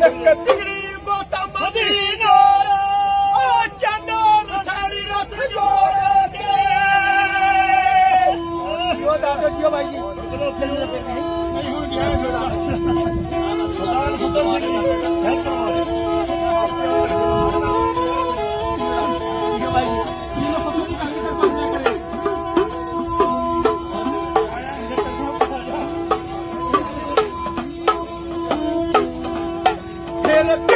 ਤਕਰੀ ਬਾਤਾਂ ਮਦੀਨਾ ਆ ਚੰਦਾਂ ਸਾਰੀ ਰੱਖ ਜੋੜ ਕੇ। ਉਹ ਦਾ ਕਿਉਂ ਭਾਈ ਨਹੀਂ ਹੁਣ ਗਿਆ? Philippines.